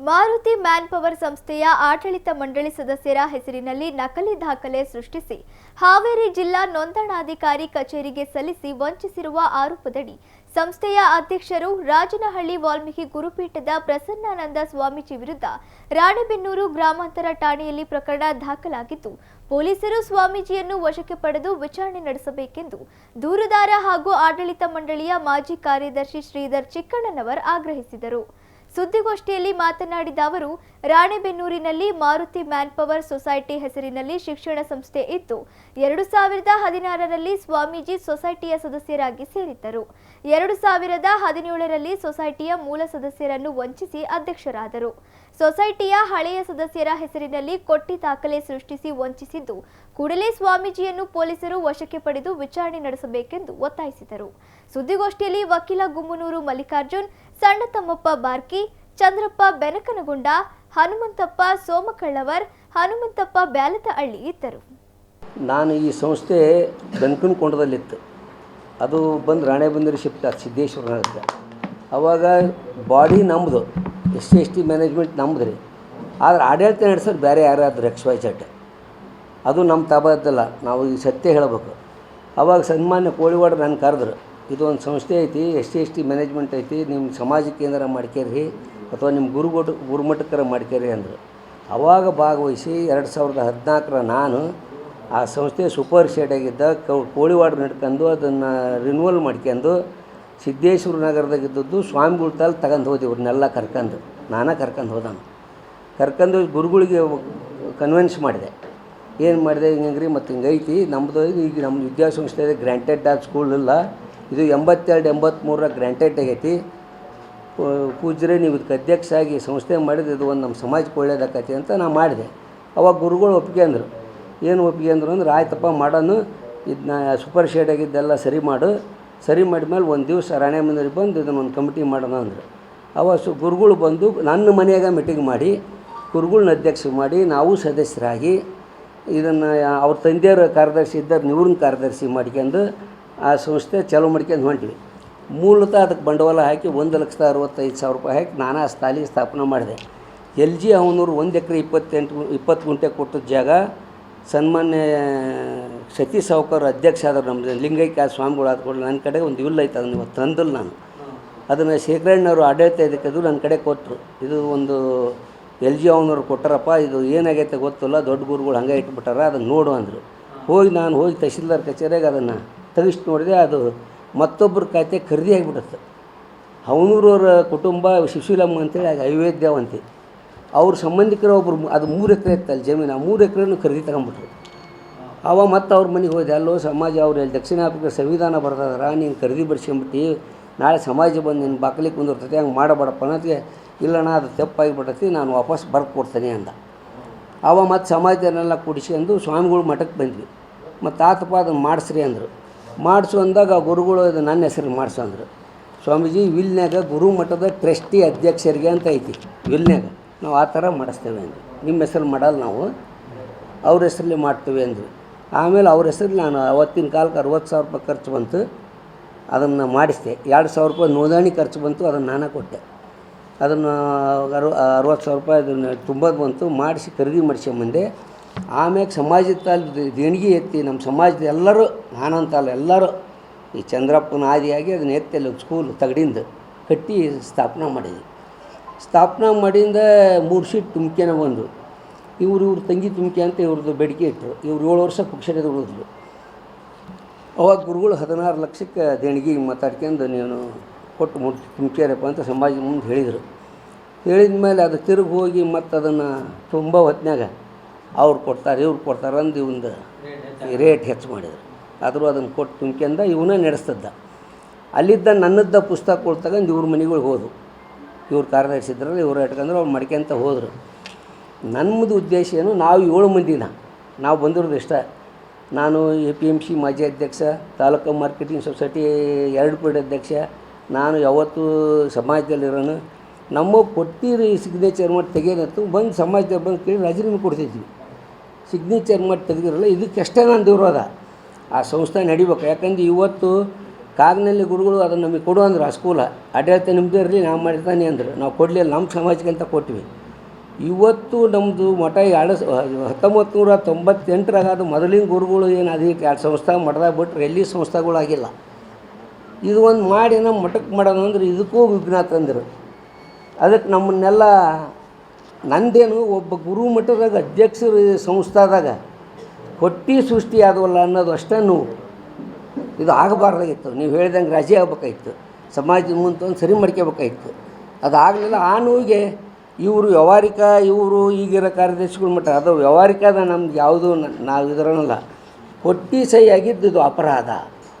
Maruti man power ಸಂಸ್ಥೆಯ ಆಡಳಿತ ಮಂಡಳಿ ಸದಸ್ಯರ ಹೆಸರಿನಲ್ಲಿ ನಕಲಿ ದಾಖಲೆ ಸೃಷ್ಟಿಸಿ, ಹಾವೇರಿ ಜಿಲ್ಲಾ ನೋಂದಣಾಧಿಕಾರಿ ಕಚೇರಿಗೆ ಸಲ್ಲಿಸಿ ವಂಚಿಸಿರುವ ಆರೋಪದಡಿ ಸಂಸ್ಥೆಯ ಅಧ್ಯಕ್ಷರು ರಾಜನಹಳ್ಳಿ ವಾಲ್ಮೀಕಿ ಗುರುಪೀಠದ ಪ್ರಸನ್ನಾನಂದ ಸ್ವಾಮೀಜಿ ವಿರುದ್ಧ ರಾಣೆಬೆನ್ನೂರು ಗ್ರಾಮಾಂತರ ಠಾಣೆಯಲ್ಲಿ ಪ್ರಕರಣ ದಾಖಲಾಗಿದ್ದು, ಪೊಲೀಸರು ಸ್ವಾಮೀಜಿಯನ್ನು ವಶಕ್ಕೆ ಪಡೆದು ವಿಚಾರಣೆ ನಡೆಸಬೇಕೆಂದು ದೂರುದಾರ ಹಾಗೂ ಆಡಳಿತ ಮಂಡಳಿಯ ಮಾಜಿ ಕಾರ್ಯದರ್ಶಿ ಶ್ರೀಧರ್ ಚಿಕ್ಕಣ್ಣನವರ್ ಆಗ್ರಹಿಸಿದರು. ಸುದ್ದಿಗೋಷ್ಠಿಯಲ್ಲಿ ಮಾತನಾಡಿದ ಅವರು, ರಾಣೆಬೆನ್ನೂರಿನಲ್ಲಿ ಮಾರುತಿ ಮ್ಯಾನ್ ಪವರ್ ಸೊಸೈಟಿ ಹೆಸರಿನಲ್ಲಿ ಶಿಕ್ಷಣ ಸಂಸ್ಥೆ ಇತ್ತು. ಎರಡು ಸಾವಿರದ ಹದಿನಾರರಲ್ಲಿ ಸ್ವಾಮೀಜಿ ಸೊಸೈಟಿಯ ಸದಸ್ಯರಾಗಿ ಸೇರಿದ್ದರು. ಎರಡು ಸಾವಿರದ ಹದಿನೇಳರಲ್ಲಿ ಸೊಸೈಟಿಯ ಮೂಲ ಸದಸ್ಯರನ್ನು ವಂಚಿಸಿ ಅಧ್ಯಕ್ಷರಾದರು. ಸೊಸೈಟಿಯ ಹಳೆಯ ಸದಸ್ಯರ ಹೆಸರಿನಲ್ಲಿ ಕೊಟ್ಟಿ ದಾಖಲೆ ಸೃಷ್ಟಿಸಿ ವಂಚಿಸಿದ್ದು ಕೂಡಲೇ ಸ್ವಾಮೀಜಿಯನ್ನು ಪೊಲೀಸರು ವಶಕ್ಕೆ ಪಡೆದು ವಿಚಾರಣೆ ನಡೆಸಬೇಕೆಂದು ಒತ್ತಾಯಿಸಿದರು. ಸುದ್ದಿಗೋಷ್ಠಿಯಲ್ಲಿ ವಕೀಲ ಗುಮ್ಮನೂರು ಮಲ್ಲಿಕಾರ್ಜುನ್ ಸಣ್ಣ ತಮ್ಮಪ್ಪ ಬಾರ್ಕಿ, ಚಂದ್ರಪ್ಪ ಬೆನಕನಗೊಂಡ, ಹನುಮಂತಪ್ಪ ಸೋಮಕಳ್ಳವರ್, ಹನುಮಂತಪ್ಪ ಬ್ಯಾಲತಹಳ್ಳಿ ಇದ್ದರು. ನಾನು ಈ ಸಂಸ್ಥೆ ಬೆನ್ಕನಕೊಂಡದಲ್ಲಿತ್ತು. ಅದು ಬಂದು ರಾಣೆಬಂದೂರು ಶಿಫ್ಟ್ ಸಿದ್ದೇಶ್ವರ ನಗರಕ್ಕೆ. ಅವಾಗ ಬಾಡಿ ನಮ್ಮದು ಎಸ್ ಎಸ್ ಟಿ ಮ್ಯಾನೇಜ್ಮೆಂಟ್ ನಮ್ಮದು ರೀ. ಆದ್ರೆ ಆಡಳಿತ ನಡೆಸೋದು ಬೇರೆ ಯಾರಾದ್ರು ಎಕ್ಸ್ ವೈ ಚಟ್ ಅದು ನಮ್ಮ ತಾಬದ್ದಲ್ಲ ನಾವು ಈ ಸತ್ಯ ಹೇಳಬೇಕು. ಅವಾಗ ಸನ್ಮಾನ್ಯ ಕೋಳಿವಾಡ ನಾನು ಕರೆದ್ರು ಇದು ಒಂದು ಸಂಸ್ಥೆ ಐತಿ, S T S T management ಐತಿ ನಿಮ್ಮ ಸಮಾಜಕ್ಕೆ ಏನಾರ ಮಾಡ್ಕೇರಿ ಅಥವಾ ನಿಮ್ಮ ಗುರುಗೋಟ ಗುರುಮಠಕ್ಕರ ಮಾಡ್ಕೇರಿ ಅಂದರು. ಅವಾಗ ಭಾಗವಹಿಸಿ ಎರಡು ಸಾವಿರದ ಹದಿನಾಲ್ಕರ ನಾನು ಆ ಸಂಸ್ಥೆ ಸೂಪರ್ ಶೇಡ್ ಆಗಿದ್ದ ಕೌ ಕೋಳಿವಾಡ ನಡ್ಕೊಂಡು ಅದನ್ನು ರಿನ್ಯೂವಲ್ ಮಾಡ್ಕೊಂಡು ಸಿದ್ದೇಶ್ವರ ನಗರದಾಗ ಇದ್ದದ್ದು ಸ್ವಾಮಿಗಳ ತಾಲ್ ತಗೊಂಡು ಹೋದೆ ಇವ್ರನ್ನೆಲ್ಲ ಕರ್ಕೊಂಡು ನಾನೇ ಕರ್ಕೊಂಡು ಹೋದಾನು. ಕರ್ಕೊಂಡು ಗುರುಗಳಿಗೆ ಕನ್ವಿನ್ಸ್ ಮಾಡಿದೆ. ಏನು ಮಾಡಿದೆ, ಹಿಂಗೆ ರೀ ಮತ್ತು ಹಿಂಗೈತಿ ನಮ್ಮದು ಈಗ ನಮ್ಮ ವಿದ್ಯಾಸಂಸ್ಥೆ ಗ್ರ್ಯಾಂಟೆಡ್ ಆ ಸ್ಕೂಲ್ ಇಲ್ಲ. ಇದು ಎಂಬತ್ತೆರಡು ಎಂಬತ್ತ್ಮೂರರ ಗ್ರ್ಯಾಂಟೆಡ್ ಆಗೈತಿ. ಪೂಜ್ಯರೇ, ನೀವು ಇದಕ್ಕೆ ಅಧ್ಯಕ್ಷ ಆಗಿ ಸಂಸ್ಥೆ ಮಾಡಿದ್ರೆ ಇದು ಒಂದು ನಮ್ಮ ಸಮಾಜಕ್ಕೆ ಒಳ್ಳೇದಾಕತಿ ಅಂತ ನಾನು ಮಾಡಿದೆ. ಅವಾಗ ಗುರುಗಳು ಒಪ್ಪಿಗೆ ಅಂದರು. ಏನು ಒಪ್ಪಿಗೆ ಅಂದರು ಅಂದ್ರೆ, ಆಯ್ತಪ್ಪ, ಮಾಡೋನು. ಇದನ್ನ ಸೂಪರ್ ಶೇಡ್ ಆಗಿದ್ದೆಲ್ಲ ಸರಿ ಮಾಡು. ಸರಿ ಮಾಡಿದ್ಮೇಲೆ ಒಂದು ದಿವಸ ರಾಣೆ ಮಂದಿರಿಗೆ ಬಂದು ಇದನ್ನು ಒಂದು ಕಮಿಟಿ ಮಾಡೋಣ ಅಂದರು. ಅವಾಗ ಸು, ಗುರುಗಳು ಬಂದು ನನ್ನ ಮನೆಯಾಗ ಮೀಟಿಂಗ್ ಮಾಡಿ ಗುರುಗಳನ್ನ ಅಧ್ಯಕ್ಷ ಮಾಡಿ, ನಾವು ಸದಸ್ಯರಾಗಿ ಇದನ್ನು ಅವ್ರ ತಂದೆಯವರು ಕಾರ್ಯದರ್ಶಿ ಇದ್ದರು ನಿವೃತ್ತ ಕಾರ್ಯದರ್ಶಿ ಮಾಡ್ಕೊಂಡು ಆ ಸಂಸ್ಥೆ ಚಾಲೂ ಮಾಡ್ಕೊಂಡು ಹೊಂಟ್ವಿ. ಮೂಲತಃ ಅದಕ್ಕೆ ಬಂಡವಾಳ ಹಾಕಿ ಒಂದು ಲಕ್ಷದ ಅರವತ್ತೈದು ಸಾವಿರ ರೂಪಾಯಿ ಹಾಕಿ ನಾನಾ ಸ್ಥಾಲಿ ಸ್ಥಾಪನೆ ಮಾಡಿದೆ. ಎಲ್ ಜಿ ಅವನೂರು ಒಂದು ಎಕರೆ ಇಪ್ಪತ್ತೆಂಟು, ಇಪ್ಪತ್ತು ಗುಂಟೆ ಕೊಟ್ಟಿದ್ದ ಜಾಗ ಸನ್ಮಾನ್ಯ ಸತೀಶ್ ಸಾವ್ಕರ್ ಅಧ್ಯಕ್ಷ ಆದರು ನಮ್ಮದು ಲಿಂಗೈಕ್ಯ ಸ್ವಾಮಿಗಳು ಆದ್ಕೊಂಡು ನನ್ನ ಕಡೆ ಒಂದು ವಿಲ್ ಐತೆ, ಅದನ್ನು ಇವತ್ತು ತಂದಿಲ್ಲ ನಾನು. ಅದನ್ನು ಶೇಖರಣ್ಣವರು ಆಡಳಿತ ಇದಕ್ಕೆ ನನ್ನ ಕಡೆ ಕೊಟ್ಟರು. ಇದು ಒಂದು ಎಲ್ ಜಿ ಅವನವ್ರು ಕೊಟ್ಟಾರಪ್ಪ, ಇದು ಏನಾಗೈತೆ ಗೊತ್ತಿಲ್ಲ, ದೊಡ್ಡ ಗುರುಗಳು ಹಂಗೆ ಇಟ್ಬಿಟ್ಟಾರ, ಅದನ್ನು ನೋಡು ಅಂದರು. ಹೋಗಿ ನಾನು ಹೋಗಿ ತಹಶೀಲ್ದಾರ್ ಕಚೇರಿಯಾಗ ಅದನ್ನು ತೆಗಿಸಿ ನೋಡಿದೆ, ಅದು ಮತ್ತೊಬ್ಬರ ಖಾತೆ ಖರೀದಿ ಆಗಿಬಿಡುತ್ತೆ. ಅವನೂರವ್ರ ಕುಟುಂಬ ಶಿಶುಲಮ್ಮ ಅಂತೇಳಿ ಆಗ ಅಯೋಧ್ಯಾವಂತಿ ಅವ್ರ ಸಂಬಂಧಿಕರು ಒಬ್ಬರು ಅದು ಮೂರು ಎಕರೆ ಇತ್ತಲ್ಲ ಜಮೀನು, ಆ ಮೂರು ಎಕರೆನೂ ಖರೀದಿ ತಗೊಂಬಿಟ್ರು. ಅವ ಮತ್ತು ಅವ್ರ ಮನೆಗೆ ಹೋದೆ, ಅಲ್ಲೋ ಸಮಾಜ, ಅವ್ರು ಹೇಳಿ ದಕ್ಷಿಣ ಆಫ್ರಿಕಾ ಸಂವಿಧಾನ ಬರ್ತದಾರ ನೀನು ಖರೀದಿ ಬಡಿಸ್ಕೊಂಬಿಟ್ಟು ನಾಳೆ ಸಮಾಜ ಬಂದು ನಿನ್ನ ಬಾಕಲಿಗೆ ಕುಂದಿರ್ತೈತೆ, ಹಂಗೆ ಮಾಡಬೇಡಪ್ಪ ಅನ್ನೋದಕ್ಕೆ ಇಲ್ಲಣ್ಣ, ಅದು ತಪ್ಪಾಗಿಬಿಟ್ಟತಿ, ನಾನು ವಾಪಸ್ ಬರ್ದು ಕೊಡ್ತೇನೆ ಅಂದ. ಅವ ಮತ್ತು ಸಮಾಜದನ್ನೆಲ್ಲ ಕೂಡಿಸ್ಕೊಂಡು ಸ್ವಾಮಿಗಳು ಮಠಕ್ಕೆ ಬಂದ್ವಿ. ಮತ್ತು ಆತಪ್ಪ ಅದನ್ನು ಮಾಡಿಸ್ರಿ ಅಂದರು. ಮಾಡಿಸು ಅಂದಾಗ ಗುರುಗಳು ಇದು ನನ್ನ ಹೆಸರು ಮಾಡಿಸು ಅಂದರು. ಸ್ವಾಮೀಜಿ ವಿಲ್ನ್ಯಾಗ ಗುರು ಮಠದ ಟ್ರಸ್ಟಿ ಅಧ್ಯಕ್ಷರಿಗೆ ಅಂತ ಐತಿ. ವಿಲ್ನ್ಯಾಗ ನಾವು ಆ ಥರ ಮಾಡಿಸ್ತೇವೆ ಅಂದರು. ನಿಮ್ಮ ಹೆಸರು ಮಾಡಲ್ಲ ನಾವು. ಅವ್ರ ಹೆಸರಲ್ಲಿ ಮಾಡ್ತೇವೆ ಅಂದರು. ಆಮೇಲೆ ಅವ್ರ ಹೆಸರಲ್ಲಿ ನಾನು ಅವತ್ತಿನ ಕಾಲಕ್ಕೆ ಅರವತ್ತು ಸಾವಿರ ರೂಪಾಯಿ ಖರ್ಚು ಬಂತು. ಅದನ್ನು ಮಾಡಿಸಿದೆ. ಎರಡು ಸಾವಿರ ರೂಪಾಯಿ ನೋಂದಣಿ ಖರ್ಚು ಬಂತು, ಅದನ್ನು ನಾನೇ ಕೊಟ್ಟೆ. ಅದನ್ನು ಅರು ಅರವತ್ತು ಸಾವಿರ ರೂಪಾಯಿ ಅದನ್ನು ತುಂಬೋದು ಬಂತು, ಮಾಡಿಸಿ ಖರೀದಿ ಮಾಡಿಸ್ಕೊಂಬಂದೆ ಆಮ್ಯಾಗ ಸಮಾಜದ ದೇಣಿಗೆ ಎತ್ತಿ ನಮ್ಮ ಸಮಾಜದ ಎಲ್ಲರೂ ನಾನಂತಲ್ಲ ಎಲ್ಲರೂ ಈ ಚಂದ್ರಪ್ಪನ ಆದಿಯಾಗಿ ಅದನ್ನ ಎತ್ತಿ ಅಲ್ಲಿ ಸ್ಕೂಲ್ ತಗಡಿಂದು ಕಟ್ಟಿ ಸ್ಥಾಪನೆ ಮಾಡಿದ್ವಿ. ಸ್ಥಾಪನೆ ಮಾಡಿಂದ ಮೂರು ಸೀಟ್ ತುಮ್ಕೆನ ಬಂದು, ಇವ್ರು ಇವ್ರ ತಂಗಿ ತುಮ್ಕೆ ಅಂತ ಇವ್ರದ್ದು ಬೇಡಿಕೆ ಇಟ್ಟರು ಇವ್ರು ಏಳು ವರ್ಷ ಪುಕ್ಷಣದ ಉಳಿದ್ರು ಅವಾಗ ಗುರುಗಳು ಹದಿನಾರು ಲಕ್ಷಕ್ಕೆ ದೇಣಿಗೆ ಮಾತಾಡ್ಕೊಂಡು ನೀನು ಕೊಟ್ಟು ಮುಟ್ ತುಮಕೇರಪ್ಪ ಅಂತ ಸಂಭಾಜಿ ಮುಂದೆ ಹೇಳಿದರು. ಹೇಳಿದ ಮೇಲೆ ಅದು ತಿರುಗಿ ಹೋಗಿ ಮತ್ತು ಅದನ್ನು ತುಂಬ ಹೊತ್ತಿನಾಗ ಅವ್ರು ಕೊಡ್ತಾರೆ, ಇವ್ರು ಕೊಡ್ತಾರೆ ಅಂದು ಇವಂದು ರೇಟ್ ಹೆಚ್ಚು ಮಾಡಿದರು. ಆದರೂ ಅದನ್ನು ಕೊಟ್ಟು ತುಂಬ್ಕ್ಯಂದ ಇವನೇ ನಡೆಸ್ತದ್ದ. ಅಲ್ಲಿದ್ದ ನನ್ನದ್ದ ಪುಸ್ತಕಗಳು ತಗೊಂಡು ಇವ್ರ ಮನೆಗಳು ಹೋದು ಇವ್ರು ಕಾರ್ಯದರ್ಶಿದ್ರಲ್ಲ, ಇವ್ರು ಇಟ್ಕೊಂಡ್ರೆ ಅವ್ರು ಮಡ್ಕೊಂತ ಹೋದರು. ನಮ್ಮದು ಉದ್ದೇಶ ಏನು, ನಾವು ಏಳು ಮಂದಿನ ನಾವು ಬಂದಿರೋದು ಇಷ್ಟ. ನಾನು ಎ ಪಿ ಎಂ ಸಿ ಮಾಜಿ ಅಧ್ಯಕ್ಷ, ತಾಲೂಕು ಮಾರ್ಕೆಟಿಂಗ್ ಸೊಸೈಟಿ ಎರಡು ಪೀಡ್ ಅಧ್ಯಕ್ಷ ನಾನು ಯಾವತ್ತೂ ಸಮಾಜದಲ್ಲಿರೋನು, ನಮ್ಮ ಕೊಟ್ಟಿರಿ ಸಿಗ್ನೇಚರ್ ಮಾಡಿ ತೆಗೆಯನತ್ತು ಬಂದು ಸಮಾಜದಲ್ಲಿ ಬಂದು ಕೇಳಿ ರಾಜೀನಾಮೆ ಕೊಡ್ತಿದ್ವಿ. ಸಿಗ್ನೇಚರ್ ಮಾಡಿ ತೆಗೆದಿರಲ್ಲ ಇದಕ್ಕಷ್ಟೇ ನಾನು ದೂರೋದ ಆ ಸಂಸ್ಥೆ ನಡಿಬೇಕು. ಯಾಕಂದ್ರೆ ಇವತ್ತು ಕಾಗ್ನಲ್ಲಿ ಗುರುಗಳು ಅದನ್ನು ನಮಗೆ ಕೊಡು ಅಂದ್ರೆ, ಆ ಸ್ಕೂಲ. ಆಡಳಿತ ನಿಮ್ಮದೇ ಇರಲಿ ನಾವು ಮಾಡಿರ್ತಾನೆ ಅಂದರು. ನಾವು ಕೊಡಲಿಲ್ಲ, ನಮ್ಮ ಸಮಾಜಕ್ಕೆ ಅಂತ ಕೊಟ್ವಿ. ಇವತ್ತು ನಮ್ಮದು ಮಠ ಎರಡು ಹತ್ತೊಂಬತ್ತು ನೂರ ತೊಂಬತ್ತೆಂಟರಾಗ ಅದು ಮೊದಲಿನ ಗುರುಗಳು ಏನು ಅದಕ್ಕೆ ಎರಡು ಸಂಸ್ಥೆ ಮಠದಾಗ ಬಿಟ್ಟರೆ ಎಲ್ಲಿ ಸಂಸ್ಥೆಗಳಾಗಿಲ್ಲ. ಇದು ಒಂದು ಮಾಡಿ ನಮ್ಮ ಮಠಕ್ಕೆ ಮಾಡೋಣ ಅಂದ್ರೆ ಇದಕ್ಕೂ ವಿಘ್ನ ತಂದರು ಅದಕ್ಕೆ ನಮ್ಮನ್ನೆಲ್ಲ ನಂದೇನು ಒಬ್ಬ ಗುರು ಮಠದಾಗ ಅಧ್ಯಕ್ಷರು ಸಂಸ್ಥಾದಾಗ ಹೊಟ್ಟಿ ಸೃಷ್ಟಿ ಆದವಲ್ಲ ಅನ್ನೋದು ಅಷ್ಟೇ ನೋವು. ಇದು ಆಗಬಾರ್ದಾಗಿತ್ತು. ನೀವು ಹೇಳ್ದಂಗೆ ರಾಜಿ ಆಗ್ಬೇಕಾಗಿತ್ತು ಸಮಾಜದ ಮುಂದೆ ಒಂದು ಸರಿ ಮಾಡ್ಕೋಬೇಕಾಗಿತ್ತು ಅದಾಗಲಿಲ್ಲ ಆ ನೋವಿಗೆ ಇವರು ವ್ಯವಹಾರಿಕ, ಇವರು ಈಗಿರೋ ಕಾರ್ಯದರ್ಶಿಗಳು ಮಟ್ಟ ಅದು ವ್ಯವಹಾರಿಕ ಅದ, ನಮ್ದು ಯಾವುದೂ ನಾವು ಇದರಲ್ಲ ಹೊಟ್ಟಿ ಸಹಿ ಆಗಿದ್ದು ಇದು ಅಪರಾಧ.